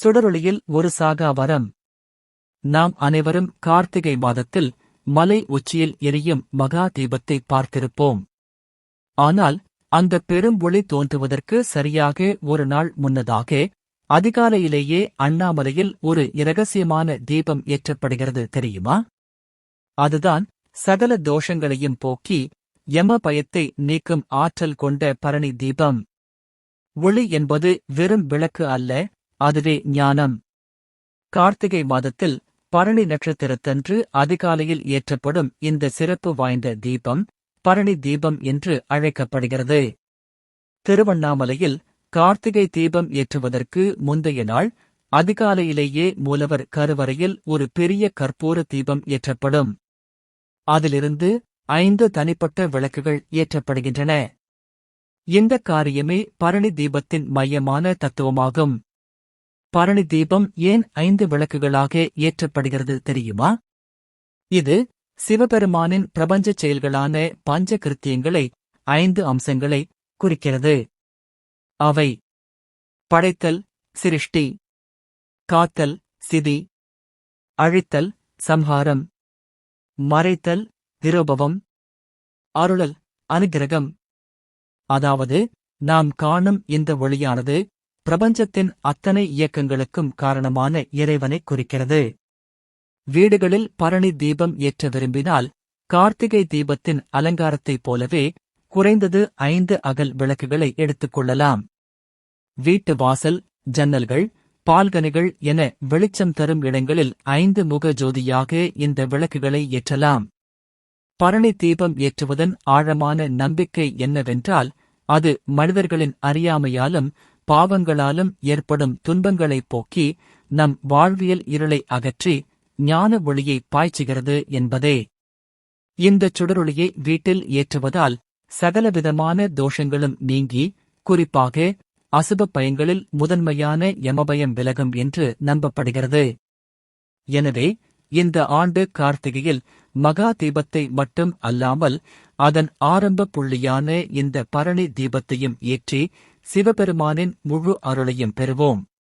சுடரொளியில் ஒரு சாகா வரம். நாம் அனைவரும் கார்த்திகை மாதத்தில் மலை உச்சியில் எரியும் மகா தீபத்தை பார்த்திருப்போம். ஆனால் அந்த பெரும் ஒளி தோன்றுவதற்கு சரியாக ஒரு நாள் முன்னதாக அதிகாலையிலேயே அண்ணாமலையில் ஒரு இரகசியமான தீபம் ஏற்றப்படுகிறது தெரியுமா? அதுதான் சகல தோஷங்களையும் போக்கி யம பயத்தை நீக்கும் ஆற்றல் கொண்ட பரணி தீபம். ஒளி என்பது வெறும் விளக்கு அல்ல அதுவே ஞானம். கார்த்திகை மாதத்தில் பரணி நட்சத்திரத்தன்று அதிகாலையில் ஏற்றப்படும் இந்த சிறப்பு வாய்ந்த தீபம் பரணி தீபம் என்று அழைக்கப்படுகிறது. திருவண்ணாமலையில் கார்த்திகை தீபம் ஏற்றுவதற்கு முந்தைய நாள் அதிகாலையிலேயே மூலவர் கருவறையில் ஒரு பெரிய கற்பூர தீபம் ஏற்றப்படும். அதிலிருந்து ஐந்து தனிப்பட்ட விளக்குகள் ஏற்றப்படுகின்றன. இந்த காரியமே பரணி தீபத்தின் மையமான தத்துவமாகும். பரணி தீபம் ஏன் ஐந்து விளக்குகளாக ஏற்றப்படுகிறது தெரியுமா? இது சிவபெருமானின் பிரபஞ்சச் செயல்களான பஞ்ச கிருத்தியங்களை ஐந்து அம்சங்களை குறிக்கிறது. அவை படைத்தல் சிருஷ்டி காத்தல் சிதி அழித்தல் சம்ஹாரம் மறைத்தல் திரோபவம் அருளல் அனுகிரகம். அதாவது நாம் காணும் இந்த ஒளியானது பிரபஞ்சத்தின் அத்தனை இயக்கங்களுக்கும் காரணமான இறைவனைக் குறிக்கிறது. வீடுகளில் பரணி தீபம் ஏற்ற விரும்பினால் கார்த்திகை தீபத்தின் அலங்காரத்தைப் போலவே குறைந்தது ஐந்து அகல் விளக்குகளை எடுத்துக் கொள்ளலாம். வீட்டு வாசல் ஜன்னல்கள் பால்கனிகள் என வெளிச்சம் தரும் இடங்களில் ஐந்து முக ஜோதியாக இந்த விளக்குகளை ஏற்றலாம். பரணி தீபம் ஏற்றுவதன் ஆழமான நம்பிக்கை என்னவென்றால் அது மனிதர்களின் அறியாமையாலும் பாவங்களாலும் ஏற்படும் துன்பங்களைப் போக்கி நம் வாழ்வியல் இருளை அகற்றி ஞான ஒளியை பாய்ச்சுகிறது என்பதே. இந்தச் சுடரொளியை வீட்டில் ஏற்றுவதால் சகலவிதமான தோஷங்களும் நீங்கி குறிப்பாக அசுப பயங்களில் முதன்மையான யமபயம் விலகும் என்று நம்பப்படுகிறது. எனவே இந்த ஆண்டு கார்த்திகையில் மகா தீபத்தை மட்டும் அல்லாமல் அதன் ஆரம்ப புள்ளியான இந்த பரணி தீபத்தையும் ஏற்றி சிவபெருமானின் முழு அருளையும் பெறுவோம்.